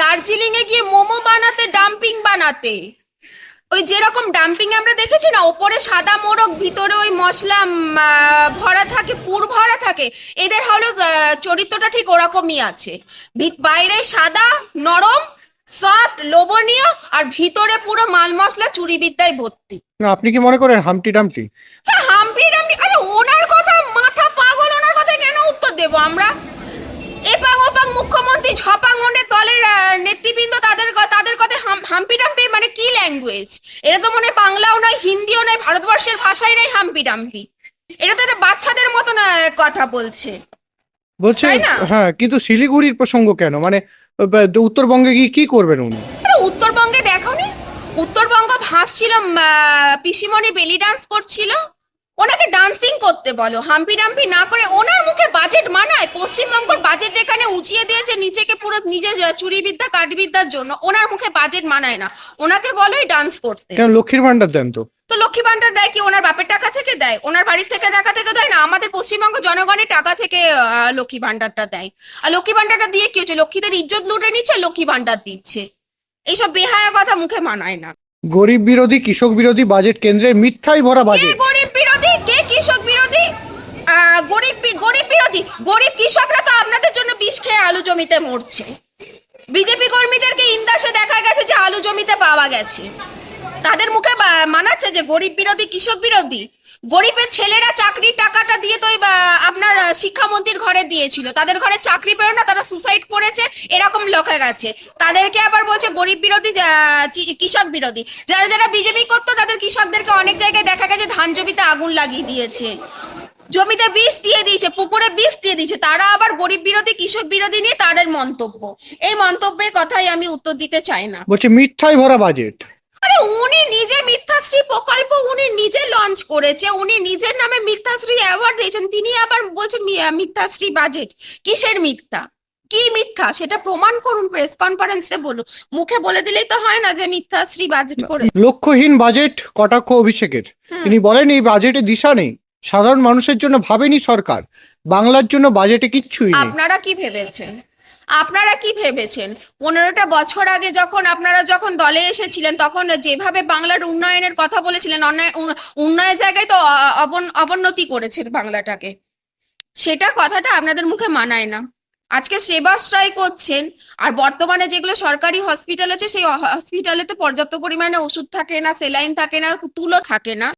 দার্জিলিং এ গিয়ে মোমো বানাতে ডাম্পিং বানাতে। ওই যেরকম ডাম্পিং আমরা দেখেছি না ওপরে সাদা মোরগ ভিতরে ওই মশলা ভরা থাকে পুর ভরা থাকে এদের হলো চরিত্রটা ঠিক ওরকমই আছে। বাইরে সাদা নরম সফট লোভনীয় আর ভিতরে পুরো মাল মশলা চুরি বিদ্যায় ভর্তি আপনি কি মনে করেন হামটি ডামটি? হ্যাঁ হাম্পি ডাম্পি আরে ওনার কথা মাথা পাগল ওনার কথা কেন উত্তর দেবো আমরা? এপাং ওপাং মুখ্যমন্ত্রী ঝপাঙ্গনের দলের আহ, নেতৃবৃন্দ তাদের তাদের কথা হাম- হাম্পি ডাম্পি মানে কি ল্যাঙ্গুয়েজ এটা তো মনে বাংলাও নয় হিন্দিও নয় ভারতবর্ষের ভাষাই নয় হাম্পি ডাম্পি এটা তো একটা বাচ্চাদের মতন কথা বলছে। বলছে? হ্যাঁ কিন্তু শিলিগুড়ির প্রসঙ্গ কেন? মানে উত্তরবঙ্গে গিয়ে কি করবেন উনি? উত্তরবঙ্গে দেখো উত্তরবঙ্গ ভাসছিল পিসিমণি বেলি ডান্স করছিল। ওনাকে ডান্সিং করতে বলো হাম্পি ডাম্পি না করে ওনার মুখে বাজেট মানায়। পশ্চিমবঙ্গের বাজেট এখানে উঁচিয়ে দিয়েছে নিচেকে পুরো নিজের চুরিবিদ্যা কাঠবিদ্যার জন্য। ওনার মুখে বাজেট মানায় না। ওনাকে বলোই ডান্স করতে। কেন লক্ষ্মীর ভান্ডার দেন তো? তো লক্ষ্মী ভান্ডার দেয় কি? ওনার বাপের টাকা থেকে দেয়? ওনার বাড়ির থেকে টাকা থেকে দেয় না? আমাদের পশ্চিমবঙ্গ জনগণের টাকা থেকে লক্ষ্মী ভান্ডারটা দেয়। আর লক্ষ্মী ভান্ডারটা দিয়ে কি হচ্ছে? লক্ষ্মীদের ইজ্জত লুটে নিচ্ছে লক্ষ্মী ভান্ডার দিচ্ছে। এইসব বেহায়া কথা মুখে মানায় না। গরিব বিরোধী কৃষক বিরোধী বাজেট কেন্দ্রের মিথ্যাই ভরা বাজেট গরিব বিরোধী কে কৃষক বিরোধী আহ, গরিব গরিব বিরোধী। গরিব কৃষকরা তো আপনাদের জন্য বিষ খেয়ে আলু জমিতে মরছে। বিজেপি কর্মীদেরকে ইন্দাসে দেখা গেছে যে আলু জমিতে পাওয়া গেছে। তাদের মুখে মানাচ্ছে যে গরিব বিরোধী, কৃষক বিরোধী। গরিবের ছেলেরা চাকরির টাকাটা দিয়ে তো আপনার শিক্ষামন্ত্রীর ঘরে দিয়েছিল। তাদের ঘরে চাকরি পেল না, তারা সুসাইড করেছে, এরকম লেখা গেছে। তাদেরকে আবার বলছে গরিব বিরোধী কৃষক বিরোধী। যারা যারা বিজেপি করতো, তাদের কৃষকদেরকে অনেক জায়গায় দেখা গেছে ধান জমিতে আগুন লাগিয়ে দিয়েছে। জমিতে বিষ দিয়ে দিয়েছে পুকুরে বিষ দিয়ে দিয়েছে। তারা আবার গরিব বিরোধী কৃষক বিরোধী নিয়ে তাদের মন্তব্য। এই মন্তব্যের কথাই আমি উত্তর দিতে চাই না। বলছে মিথ্যাই ভরা বাজেট আরে উনি নিজে মিথ্যাশ্রী প্রকল্প উনি নিজে লঞ্চ করেছে উনি নিজের নামে মিথ্যাশ্রী অ্যাওয়ার্ড দিয়েছেন। তিনি আবার বলছেন মিথ্যাশ্রী বাজেট কিসের মিথ্যা? কি মিথ্যা? সেটা প্রমাণ করুন প্রেস কনফারেন্সে বলুন। মুখে বলে দিলেই তো হয় না যে মিথ্যাশ্রী বাজেট করে লক্ষ্যহীন বাজেট কটাক্ষ অভিষেকের। তিনি বলেন এই বাজেটে দিশা নেই। সাধারণ মানুষের জন্য ভাবেনি সরকার। বাংলার জন্য বাজেটে কিচ্ছুই আপনারা কি ভেবেছেন? আপনারা কি ভেবেছেন? পনেরোটা বছর আগে যখন আপনারা যখন দলে এসেছিলেন, তখন যেভাবে বাংলার উন্নয়নের কথা বলেছিলেন উন্নয়নের জায়গায় তো অবন- অবনতি করেছেন বাংলাটাকে। সেটা কথাটা আপনাদের মুখে মানায় না। আজকে সেবাশ্রয় করছেন, আর বর্তমানে যেগুলো সরকারি হসপিটাল আছে, সেই হসপিটালেতে পর্যাপ্ত পরিমাণে ওষুধ থাকে না সেলাইন থাকে না, তুলো থাকে না।